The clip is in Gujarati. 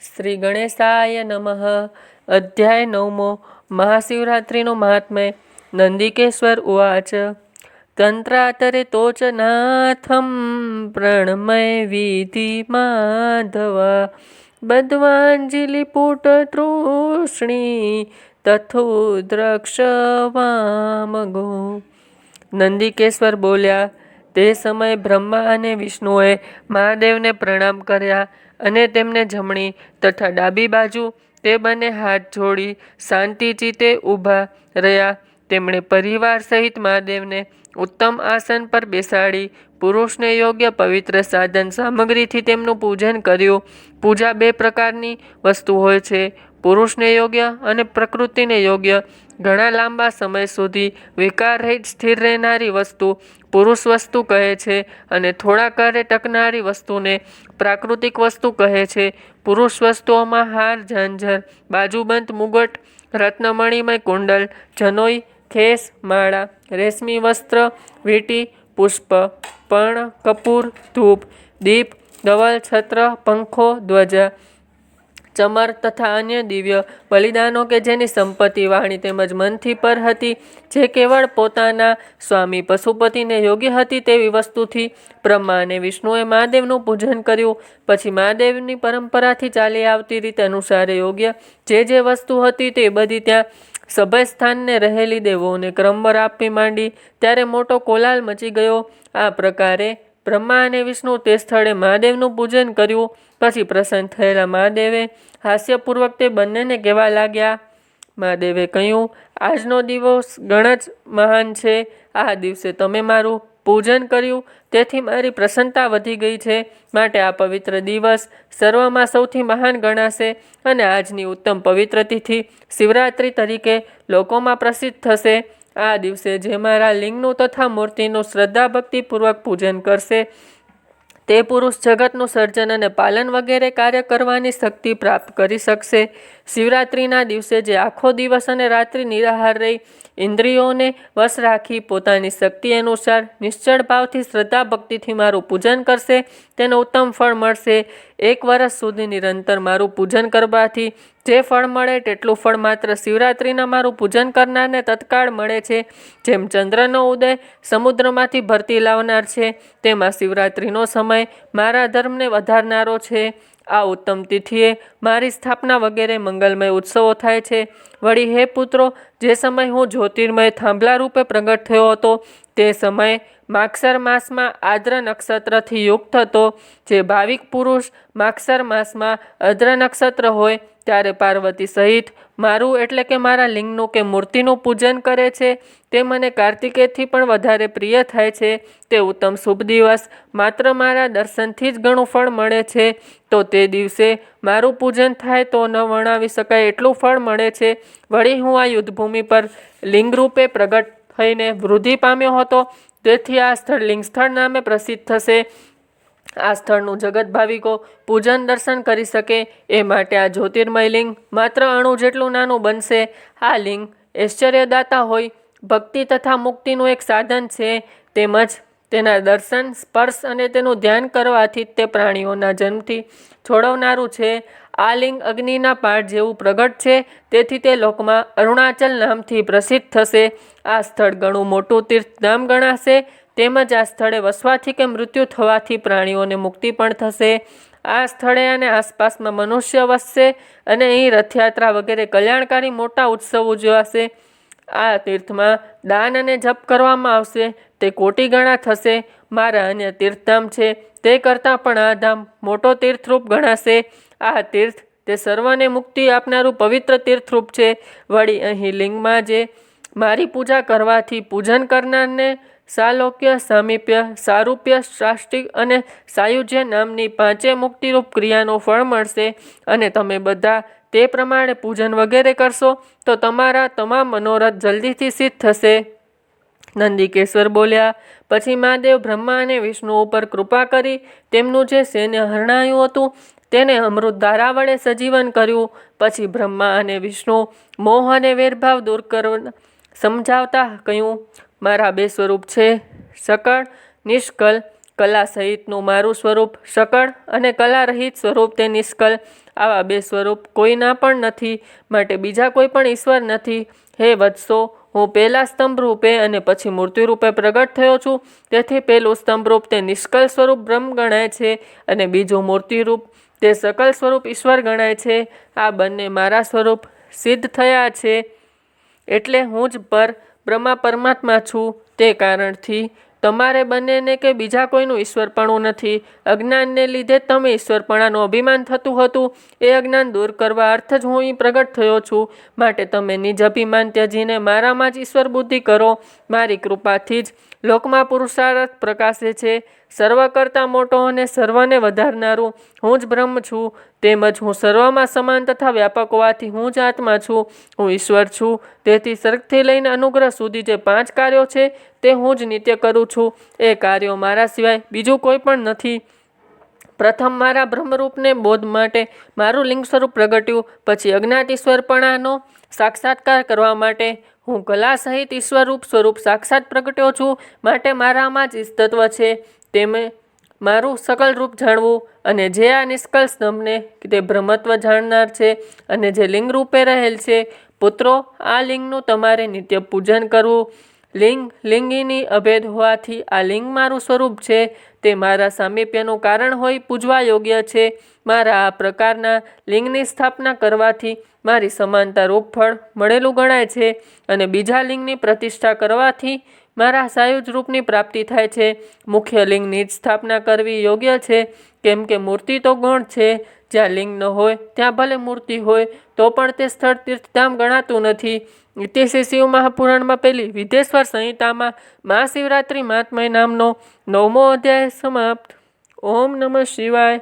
શ્રી ગણેશાય નમઃ. અધ્યાય નવમો. મહાશિવરાત્રિનો મહાત્મ્ય. નંદિકેશ્વર ઉવાચ. તંત્રાતરે તોચનાથમ પ્રણમય વિધિ માધવા. બદ્વાંજલિપુટ તૃષ્ણી વામગો. નંદિકેશ્વર બોલ્યા તે સમયે બ્રહ્મા અને વિષ્ણુએ મહાદેવને પ્રણામ કર્યા અને તેમને જમણી તથા ડાબી બાજુ તે બંને હાથ જોડી શાંતિ ચિત્તે ઊભા રહ્યા. તેમણે પરિવાર સહિત મહાદેવને ઉત્તમ આસન પર બેસાડી, પુરુષને યોગ્ય પવિત્ર સાધન સામગ્રીથી તેમનું પૂજન કર્યું. પૂજા બે પ્રકારની વસ્તુ હોય છે, પુરુષને યોગ્ય અને પ્રકૃતિને યોગ્ય. ઘણા લાંબા સમય સુધી વિકાર રહિત સ્થિર રહેનારી વસ્તુ પુરુષ વસ્તુ કહે છે અને થોડા કાળે ટકનારી વસ્તુને પ્રાકૃતિક વસ્તુ કહે છે. પુરુષ વસ્તુઓમાં હાર, ઝાંઝર, બાજુબંધ, મુગટ, રત્નમણીમય કુંડલ, જનોઈ, ખેસ, માળા, રેશમી વસ્ત્ર, વીંટી, પુષ્પ, પર્ણ, કપૂર, ધૂપ, દીપ ધવલ છત્ર, પંખો, ધ્વજા ચમર તથા અન્ય દિવ્ય બલિદાનો કે જેની સંપત્તિ વાણી તેમજ મનથી પર હતી, જે કેવળ પોતાના સ્વામી પશુપતિને યોગ્ય હતી તેવી વસ્તુથી બ્રહ્મા અને વિષ્ણુએ મહાદેવનું પૂજન કર્યું. પછી મહાદેવની પરંપરાથી ચાલી આવતી રીતે અનુસારે યોગ્ય જે જે વસ્તુ હતી તે બધી ત્યાં સભય સ્થાનને રહેલી દેવોને ક્રમવાર આપી માંડી. ત્યારે મોટો કોલાલ મચી ગયો. આ પ્રકારે બ્રહ્મા અને વિષ્ણુ તે સ્થળે મહાદેવનું પૂજન કર્યું. પછી પ્રસન્ન થયેલા મહાદેવે હાસ્યપૂર્વક તે બંનેને કહેવા લાગ્યા, મહાદેવે કહ્યું, આજનો દિવસ ઘણા જ મહાન છે. આ દિવસે તમે મારું પૂજન કર્યું, તેથી મારી પ્રસન્નતા વધી ગઈ છે. માટે આ પવિત્ર દિવસ સર્વમાં સૌથી મહાન ગણાશે અને આજની ઉત્તમ પવિત્ર તિથિ શિવરાત્રિ તરીકે લોકોમાં પ્રસિદ્ધ થશે. આ દિવસે જે મારા લિંગનું તથા મૂર્તિનું શ્રદ્ધા ભક્તિપૂર્વક પૂજન કરશે તે પુરુષ જગતનું સર્જન અને પાલન વગેરે કાર્ય કરવાની શક્તિ પ્રાપ્ત કરી શકશે. શિવરાત્રિના દિવસે જે આખો દિવસ અને રાત્રિ નિરાહાર રહી ઇન્દ્રિયોને વશ રાખી પોતાની શક્તિ અનુસાર નિશ્ચળ ભાવથી શ્રદ્ધા ભક્તિથી મારું પૂજન કરશે, તેને ઉત્તમ ફળ મળશે. એક વર્ષ સુધી નિરંતર મારું પૂજન કરવાથી જે ફળ મળે તેટલું ફળ માત્ર શિવરાત્રિના મારું પૂજન કરનારને તત્કાળ મળે છે. જેમ ચંદ્રનો ઉદય સમુદ્રમાંથી ભરતી લાવનાર છે, તેમાં શિવરાત્રિનો સમય મારા ધર્મને વધારનારો છે. આ ઉત્તમ તિથિએ મારી સ્થાપના વગેરે મંગલમય ઉત્સવો થાય છે. વળી હે પુત્રો, જે સમય હું જ્યોતિર્મય થાંભલા રૂપે પ્રગટ થયો હતો, તે સમયે માગસર માસમાં આદ્ર નક્ષત્રથી યુક્ત હતો. જે ભાવિક પુરુષ માગસર માસમાં અદ્ર નક્ષત્ર હોય ત્યારે પાર્વતી સહિત, મારું એટલે કે મારા લિંગનું કે મૂર્તિનું પૂજન કરે છે, તે મને કાર્તિકેયથી પણ વધારે પ્રિય થાય છે. તે ઉત્તમ શુભ દિવસ, માત્ર મારા દર્શનથી જ ઘણું ફળ મળે છે. તો તે દિવસે મારું પૂજન થાય તો ન વર્ણવી શકાય એટલું ફળ મળે છે. વળી હું આ યુદ્ધભૂમિ પર લિંગરૂપે પ્રગટ થઈને વૃદ્ધિ પામ્યો હતો. તેથી આ સ્થળ લિંગ સ્થળ નામે પ્રસિદ્ધ થશે. આ સ્થળનું જગત ભાવિકો પૂજન દર્શન કરી શકે એ માટે આ જ્યોતિર્મય લિંગ માત્ર અણુ જેટલું નાનું બનશે. આ લિંગ ઐશ્વર્યદાતા હોય, ભક્તિ તથા મુક્તિનું એક સાધન છે. તેમજ તેના દર્શન, સ્પર્શ અને તેનું ધ્યાન કરવાથી તે પ્રાણીઓના જન્મથી છોડવનારું છે. આ લિંગ અગ્નિના પાઠ જેવું પ્રગટ છે. તેથી તે લોકમાં અરુણાચલ નામથી પ્રસિદ્ધ થશે. આ સ્થળ ઘણું મોટું તીર્થધામ ગણાશે. તેમજ આ સ્થળે વસવાથી કે મૃત્યુ થવાથી પ્રાણીઓને મુક્તિ પણ થશે. આ સ્થળે અને આસપાસમાં મનુષ્ય વસશે અને અહીં રથયાત્રા વગેરે કલ્યાણકારી મોટા ઉત્સવ ઉજવાશે. આ તીર્થમાં દાન અને જપ કરવામાં આવશે. તે કોટી ગણા થશે. મારા અન્ય તીર્થધામ છે. તે કરતાં પણ આ ધામ મોટો તીર્થરૂપ ગણાશે. આ તીર્થ તે સર્વને મુક્તિ આપનારું પવિત્ર તીર્થરૂપ છે. વળી અહીં લિંગમાં જે મારી પૂજા કરવાથી પૂજન કરનારને સાલોક્ય, સામીપ્ય, સારૂપ્ય શ્રાષ્ટિક અને સાયુજ્ય નામની પાંચે મુક્તિરૂપ ક્રિયાનું ફળ મળશે અને તમે બધા તે પ્રમાણે પૂજન વગેરે કરશો તો તમારા તમામ મનોરથ જલ્દીથી સિદ્ધ થશે. નંદિકેશ્વર બોલ્યા, પછી મહાદેવ બ્રહ્મા અને વિષ્ણુ ઉપર કૃપા કરી તેમનું જે સૈન્ય હરણાયું હતું તેને અમૃત ધારા વડે સજીવન કર્યું. પછી બ્રહ્મા અને વિષ્ણુ મોહ અને વેરભાવ દૂર કરવા સમજાવતા કહ્યું, મારા બે સ્વરૂપ છે, સકળ નિષ્કલ કલા સહિતનું મારું સ્વરૂપ સકળ અને કલા રહિત સ્વરૂપ તે નિષ્કલ આવા બે સ્વરૂપ કોઈના પણ નથી, માટે બીજા કોઈ પણ ઈશ્વર નથી. હે વત્સો, હું પહેલા સ્તંભ રૂપે અને પછી મૂર્તિ રૂપે પ્રગટ થયો છું. તેથી પહેલું સ્તંભ રૂપ તે નિષ્કલ સ્વરૂપ બ્રહ્મ ગણાય છે અને બીજું મૂર્તિ રૂપ તે સકલ સ્વરૂપ ઈશ્વર ગણાય છે. આ બંને મારા સ્વરૂપ સિદ્ધ થયા છે. એટલે હું જ પર બ્રહ્મા પરમાત્મા છું તે કારણથી. તમારે બંનેને કે બીજા કોઈનું ઈશ્વરપણું નથી. અજ્ઞાનને લીધે તમે ઈશ્વરપણાનું અભિમાન થતું હતું. એ અજ્ઞાન દૂર કરવા અર્થ જ હું અહીં પ્રગટ થયો છું. માટે તમે નિજ અભિમાન ત્યજીને મારામાં જ ઈશ્વર બુદ્ધિ કરો. મારી કૃપાથી જ લોકમાં પુરુષાર્થ પ્રકાશે છે. સર્વ કરતાં મોટો અને સર્વને વધારનારું હું જ બ્રહ્મ છું, તેમજ હું સર્વમાં સમાન તથા વ્યાપક હોવાથી હું જ આત્મા છું, હું ઈશ્વર છું. તેથી સર્ગથી લઈને અનુગ્રહ સુધી જે પાંચ કાર્યો છે, તે હું જ નિત્ય કરું છું. એ કાર્યો મારા સિવાય બીજું કોઈ પણ નથી. પ્રથમ મારા બ્રહ્મરૂપને બોધ માટે મારું લિંગ સ્વરૂપ પ્રગટ્યું, પછી અજ્ઞાત ઈશ્વરપણાનો સાક્ષાત્કાર કરવા માટે હું કલા સહિત ઈશ્વરરૂપ સ્વરૂપ સાક્ષાત પ્રગટ્યો છું, માટે મારામાં જ ઈસ્તત્વ છે. તેમે મારું સકલ રૂપ જાણવું અને જે આ નિષ્કલ સ્તંભને તે બ્રહ્મત્વ જાણનાર છે અને જે લિંગ રૂપે રહેલ છે, પુત્રો, આ લિંગનું તમારે નિત્ય પૂજન કરવું. લિંગ, લિંગીની અભેદ હોવાથી આ લિંગ મારું સ્વરૂપ છે, તે મારા સામીપ્યનું કારણ હોય પૂજવા યોગ્ય છે. મારા આ પ્રકારના લિંગની સ્થાપના કરવાથી મારી સમાનતા રૂપફળ મળેલું ગણાય છે અને બીજા લિંગની પ્રતિષ્ઠા કરવાથી મારા સાયુજ રૂપની પ્રાપ્તિ થાય છે. મુખ્ય લિંગની જ સ્થાપના કરવી યોગ્ય છે. કેમ કે મૂર્તિ તો ગૌણ છે. જ્યાં લિંગ ન હોય, ત્યાં ભલે મૂર્તિ હોય, તો પણ તે સ્થળ તીર્થધામ ગણાતું નથી. ઇતિશ્રી શિવ મહાપુરાણમાં પેલી વિધેશ્વર સંહિતામાં મહાશિવરાત્રિ મહાત્મય નામનો નવમો અધ્યાય સમાપ્ત. ઓમ નમઃ શિવાય.